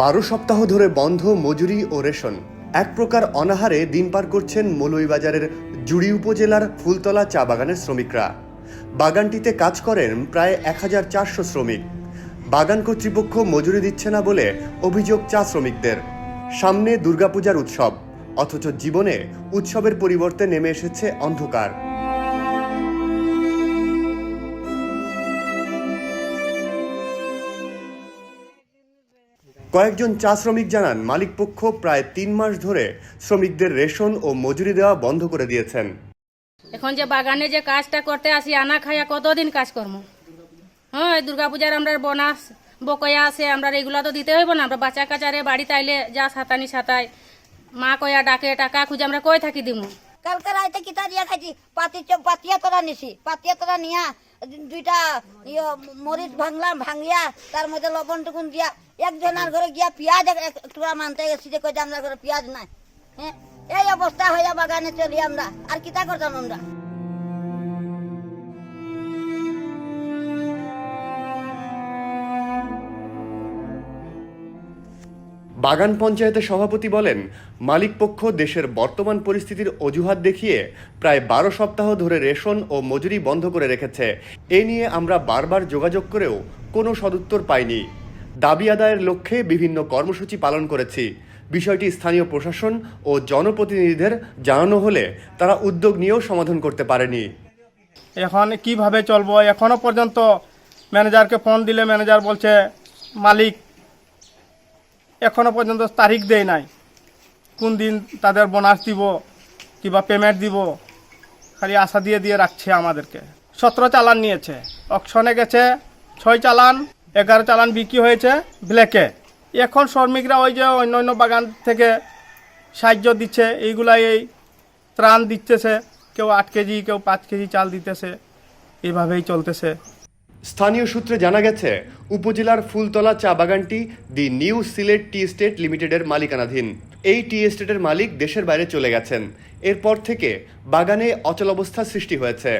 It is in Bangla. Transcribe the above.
বারো সপ্তাহ ধরে বন্ধ মজুরি ও রেশন। এক প্রকার অনাহারে দিন পার করছেন মৌলভীবাজারের জুড়ি উপজেলার ফুলতলা চা বাগানের শ্রমিকরা। বাগানটিতে কাজ করেন প্রায় এক হাজার চারশো শ্রমিক। বাগান কর্তৃপক্ষ মজুরি দিচ্ছে না বলে অভিযোগ চা শ্রমিকদের। সামনে দুর্গাপূজার উৎসব, অথচ জীবনে উৎসবের পরিবর্তে নেমে এসেছে অন্ধকার। কয়েকজন চা শ্রমিক জানান, মালিকপক্ষ প্রায় তিন মাস ধরে শ্রমিকদের রেশন ও মজুরি দেওয়া বন্ধ করে দিয়েছেন। এখন যে বাগানে যে কাজটা করতে আসি, আনা খাইয়া কতদিন কাজ করব হ্যাঁ দুর্গাপূজার আমরা বোনাস, বকয়া আছে, আমরা এগুলা তো দিতে হইব না। আমরা বাচ্চা কাচারে বাড়ি তাইলে যা সাতানি সাতাই মা কয়া ডাকে, টাকা খুঁজে আমরা কই থাকি দিমু? কালকে রাইতে কিতা দিয়া খাইছি? পাতি পাতিয়া তোরা নিছি। পাতিয়া তোরা নিয়া দুইটা ইয়ে মরিচ ভাঙলাম, ভাঙিয়া তার মধ্যে লবণ টুকুন দিয়া একজনের ঘরে গিয়া পেঁয়াজ এক- এক টুকরা মানতে গেছি যে কই আমরা ঘরে পেঁয়াজ নাই। হ্যাঁ? এই অবস্থা হইয়া বাগানে চলি আমরা। আর কিতা করতাম আমরা? বাগান পঞ্চায়েতের সভাপতি বলেন মালিকপক্ষ দেশের বর্তমান পরিস্থিতির অজুহাত দেখিয়ে প্রায় বারো সপ্তাহ ধরে রেশন ও মজুরি বন্ধ করে রেখেছে। এ নিয়ে আমরা বারবার যোগাযোগ করেও কোনো সদুত্তর পাইনি। দাবি আদায়ের লক্ষ্যে বিভিন্ন কর্মসূচি পালন করেছি। বিষয়টি স্থানীয় প্রশাসন ও জনপ্রতিনিধিদের জানানো হলে তারা উদ্যোগ নিয়েও সমাধান করতে পারেনি। এখন কীভাবে চলবো? এখনও পর্যন্ত ম্যানেজারকে ফোন দিলে ম্যানেজার বলছে, মালিক এখনও পর্যন্ত তারিখ দেয় নাই। কোন দিন তাদের বোনাস দিব, কিংবা পেমেন্ট দিব, খালি আশা দিয়ে দিয়ে রাখছে আমাদেরকে। সতেরো চালান নিয়েছে। অকশনে গেছে, ছয় চালান, এগারো চালান বিক্রি হয়েছে ব্ল্যাকে এখন শ্রমিকরা ওই যে অন্য অন্য বাগান থেকে সাহায্য দিচ্ছে, এইগুলাই এই ত্রাণ দিতেছে। কেউ আট কেজি, কেউ পাঁচ কেজি চাল দিতেছে। এইভাবেই চলতেছে। স্থানীয় সূত্রে জানা গেছে, উপজেলার ফুলতলা চা বাগানটি the New Sylhet tea estate লিমিটেডের মালিকানাধীন। এই টি এস্টেটের মালিক দেশের বাইরে চলে গেছেন। এরপর থেকে বাগানে অচলাবস্থা সৃষ্টি হয়েছে।